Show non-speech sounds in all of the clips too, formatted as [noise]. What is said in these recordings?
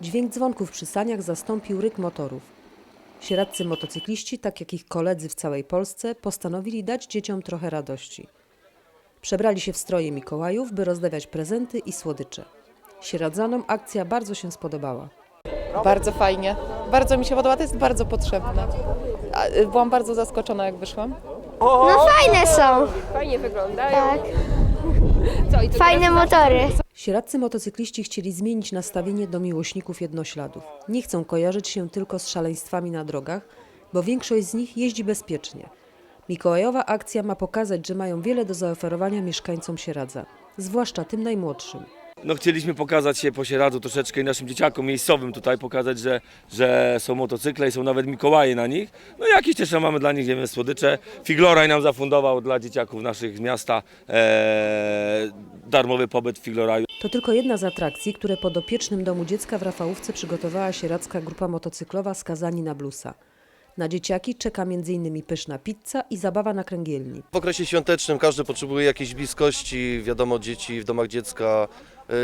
Dźwięk dzwonków przy saniach zastąpił ryk motorów. Sieradzcy motocykliści, tak jak ich koledzy w całej Polsce, postanowili dać dzieciom trochę radości. Przebrali się w stroje Mikołajów, by rozdawiać prezenty i słodycze. Sieradzanom akcja bardzo się spodobała. Bardzo fajnie. Bardzo mi się podoba, to jest bardzo potrzebne. Y, Byłam bardzo zaskoczona, jak wyszłam. No fajne są, Fajnie wyglądają. tak. Co, i to Fajne motory. Sieradzcy motocykliści chcieli zmienić nastawienie do miłośników jednośladów. Nie chcą kojarzyć się tylko z szaleństwami na drogach, bo większość z nich jeździ bezpiecznie. Mikołajowa akcja ma pokazać, że mają wiele do zaoferowania mieszkańcom Sieradza, zwłaszcza tym najmłodszym. No chcieliśmy pokazać się po Sieradzu troszeczkę i naszym dzieciakom miejscowym tutaj, pokazać, że, że są motocykle i są nawet Mikołaje na nich. No i jakieś też mamy dla nich, nie wiem, słodycze. Figloraj nam zafundował dla dzieciaków naszych z miasta e, darmowy pobyt w Figloraju. To tylko jedna z atrakcji, które pod opiecznym domu dziecka w Rafałówce przygotowała sieradzka grupa motocyklowa Skazani na Bluesa. Na dzieciaki czeka m.in. pyszna pizza i zabawa na kręgielni. W okresie świątecznym każdy potrzebuje jakiejś bliskości, wiadomo, dzieci w domach dziecka. Yy,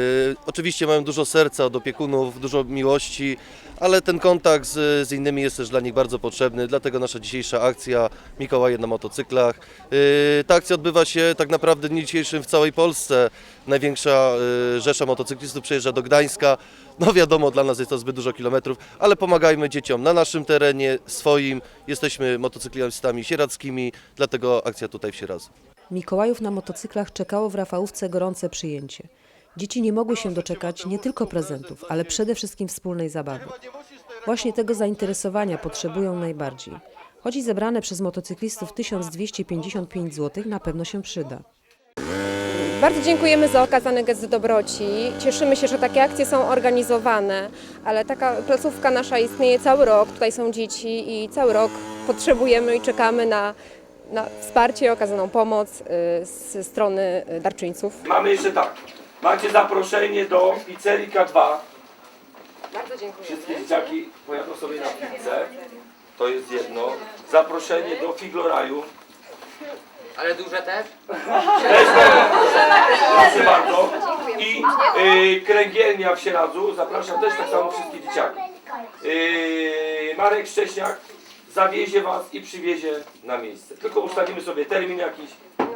oczywiście mają dużo serca od opiekunów, dużo miłości, ale ten kontakt z, z innymi jest też dla nich bardzo potrzebny, dlatego nasza dzisiejsza akcja Mikołaje na motocyklach. Yy, ta akcja odbywa się tak naprawdę w dniu dzisiejszym w całej Polsce. Największa yy, rzesza motocyklistów przyjeżdża do Gdańska. No wiadomo, dla nas jest to zbyt dużo kilometrów, ale pomagajmy dzieciom na naszym terenie, swoim. Jesteśmy motocyklistami sierackimi, dlatego akcja tutaj w Sieradzu. Mikołajów na motocyklach czekało w Rafałówce gorące przyjęcie. Dzieci nie mogły się doczekać nie tylko prezentów, ale przede wszystkim wspólnej zabawy. Właśnie tego zainteresowania potrzebują najbardziej. Choć i zebrane przez motocyklistów 1255 zł na pewno się przyda. Bardzo dziękujemy za okazany gest dobroci. Cieszymy się, że takie akcje są organizowane, ale taka placówka nasza istnieje cały rok. Tutaj są dzieci i cały rok potrzebujemy i czekamy na, na wsparcie, okazaną pomoc y, ze strony darczyńców. Mamy jeszcze tak, macie zaproszenie do pizzerii K2. Bardzo dziękuję. Wszystkie dzieciaki pojadą sobie na pizzę. To jest jedno. Zaproszenie do Figloraju. Ale duże też? Też [laughs] Proszę bardzo. I y, kręgielnia w Sieradzu. Zapraszam też tak samo wszystkie dzieciaki. Y, Marek Szcześniak zawiezie Was i przywiezie na miejsce. Tylko ustalimy sobie termin jakiś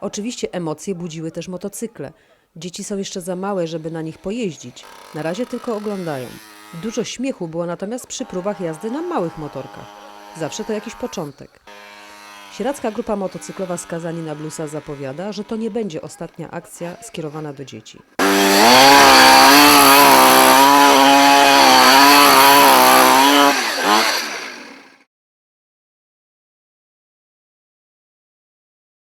Oczywiście emocje budziły też motocykle. Dzieci są jeszcze za małe, żeby na nich pojeździć. Na razie tylko oglądają. Dużo śmiechu było natomiast przy próbach jazdy na małych motorkach. Zawsze to jakiś początek. Sieracka grupa motocyklowa Skazani na Bluesa zapowiada, że to nie będzie ostatnia akcja skierowana do dzieci.